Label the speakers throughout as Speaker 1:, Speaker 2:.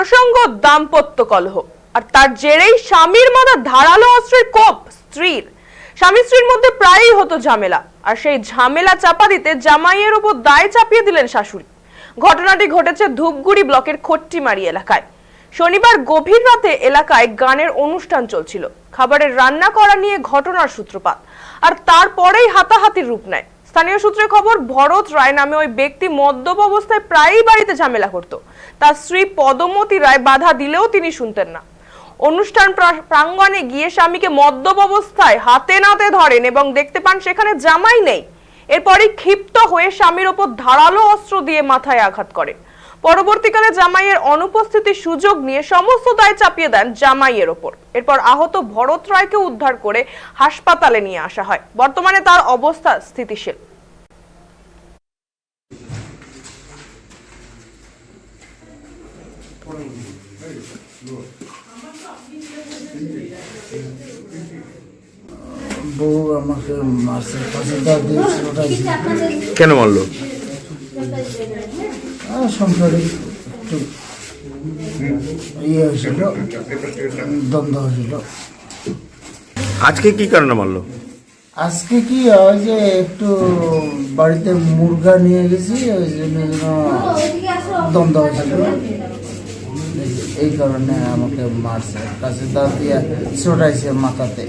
Speaker 1: প্রসঙ্গ দাম্পত্য কলহ। আর তার জেরেই স্বামীর মাথা ধারালো অস্ত্রের কোপ স্ত্রীর। স্বামী স্ত্রীর মধ্যে প্রায়ই হতো ঝামেলা। আর সেই ঝামেলা চাপা দিতে জামাইয়ের উপর দায় চাপিয়ে দিলেন শাশুড়ি। ঘটনাটি ঘটেছে ধূপগুড়ি ব্লকের খট্টিমারি এলাকায়। শনিবার গভীর রাতে এলাকায় গানের অনুষ্ঠান চলছিল। খাবারের রান্না করা নিয়ে ঘটনার সূত্রপাত। আর তারপরেই হাতাহাতির রূপ নেয়। স্থানীয় সূত্রে খবর, ভরত রায় নামে ওই ব্যক্তি মদ্যপ অবস্থায় প্রায়ই বাড়িতে ঝামেলা করত। তার স্ত্রী পদমতি রায় বাধা দিলেও তিনি শুনতেন না। অনুষ্ঠান প্রা- প্রাঙ্গণে গিয়ে স্বামীকে মদ্যপ অবস্থায় হাতে নাতে ধরেন এবং দেখতে পান সেখানে জামাই নেই। এরপরই ক্ষিপ্ত হয়ে স্বামীর ওপর ধারালো অস্ত্র দিয়ে মাথায় আঘাত করেন পরবর্তীকালে জামাইয়ের অনুপস্থিতির সুযোগ নিয়ে সমস্ত দায় চাপিয়ে দেন জামাইয়ের ওপর। এরপর আহত ভরত রায়কে উদ্ধার করে হাসপাতালে নিয়ে আসা হয়। বর্তমানে তার অবস্থা স্থিতিশীল।
Speaker 2: বউ আমাকে মারছে
Speaker 3: কেন মারলো?
Speaker 2: সংসারে একটু ইয়ে হয়েছিল দ্বন্দ্ব হয়েছিল।
Speaker 3: আজকে কি কারণে মারলো?
Speaker 2: আজকে কি হয় যে একটু বাড়িতে মুরগা নিয়ে গেছি ওই জন্য যেন দ্বন্দ্ব হয়েছিল। এই কারণে আমাকে মারছে। কাছে দাঁত দিয়ে ছোটাইছে মাথাতে।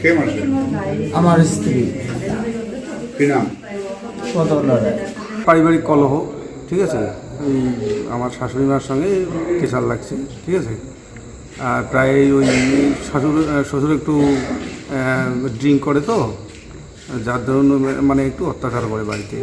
Speaker 4: কে মারছে?
Speaker 2: আমার স্ত্রী।
Speaker 4: কি নাম?
Speaker 2: কত
Speaker 5: পারিবারিক কলহ ঠিক আছে? ওই আমার শাশুড়ি মার সঙ্গে কেশাল লাগছে ঠিক আছে? আর প্রায় ওই শ্বশুর শ্বশুর একটু ড্রিঙ্ক করে তো যার ধরুন মানে একটু অত্যাচার করে বাড়িতে।